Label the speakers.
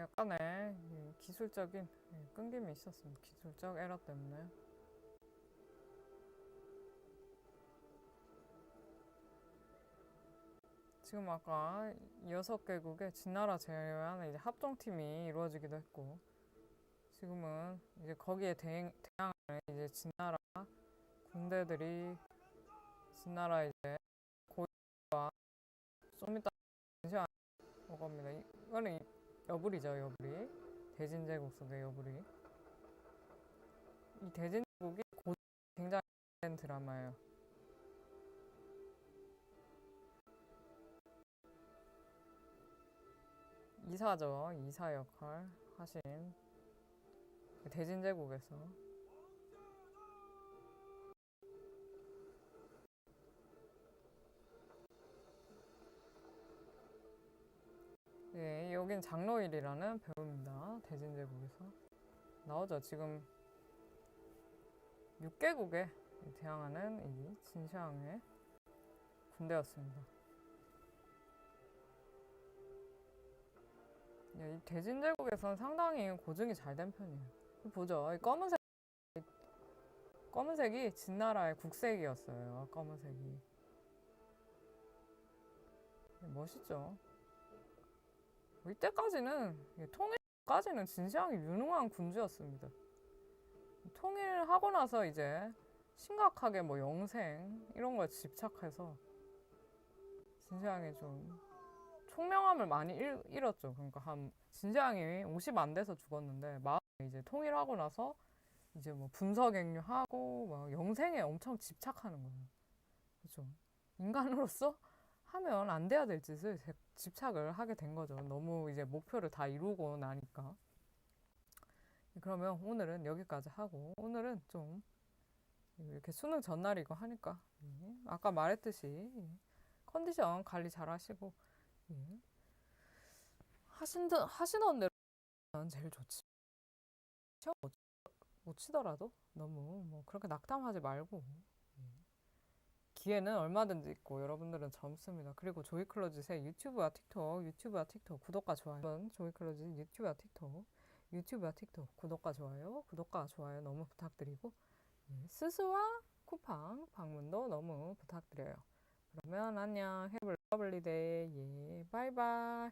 Speaker 1: 약간의 이 기술적인 예, 끊김이 있었습니다. 기술적 에러 때문에. 지금 아까 여섯 개국의 진나라 제외한 이제 합동팀이 이루어지기도 했고 지금은 이제 거기에 대응, 대항하는 이제 진나라 군대들이 진나라 이제 고위와 좀 이따 잠시만 오겁니다. 이거는 이- 여불이죠, 여불이. 대진제국 속의 여불이. 이 대진제국이 고 굉장히 된 드라마예요. 이사죠, 이사 역할 하신 대진제국에서 예, 여긴 장로일이라는 배우입니다. 대진제국에서 나오죠. 지금 6개국에 대항하는 이 진시황의 군대였습니다. 예, 이 대진제국에서는 상당히 고증이 잘 된 편이에요. 보죠. 이 검은색 검은색이 진나라의 국색이었어요. 검은색이 예, 멋있죠. 이때까지는 예, 통일까지는 진시황이 유능한 군주였습니다. 통일하고 나서 이제 심각하게 뭐 영생 이런 거에 집착해서 진시황이 좀 총명함을 많이 잃, 잃었죠. 그러니까 한 진시황이 50 안 돼서 죽었는데 이제 통일하고 나서 이제 뭐 분서갱유하고 뭐 영생에 엄청 집착하는 거예요. 그렇죠. 인간으로서 하면 안 돼야 될 짓을 제- 집착을 하게 된 거죠. 너무 이제 목표를 다 이루고 나니까. 그러면 오늘은 여기까지 하고 오늘은 좀 이렇게 수능 전날이고 하니까 예, 아까 말했듯이 예, 컨디션 관리 잘 하시고 예, 하신 하시던 대로 제일 좋지. 시험 못, 못 치더라도 너무 뭐 그렇게 낙담하지 말고 예. 기회는 얼마든지 있고 여러분들은 젊습니다. 그리고 조이클로즈의 유튜브와 틱톡, 유튜브와 틱톡 구독과 좋아요. 조이클로즈 유튜브와 틱톡, 유튜브와 tiktok 구독과 좋아요, 구독과 좋아요 너무 부탁드리고 예, 스스와 쿠팡 방문도 너무 부탁드려요. 그러면 안녕, lovely day, 예, 바이바이.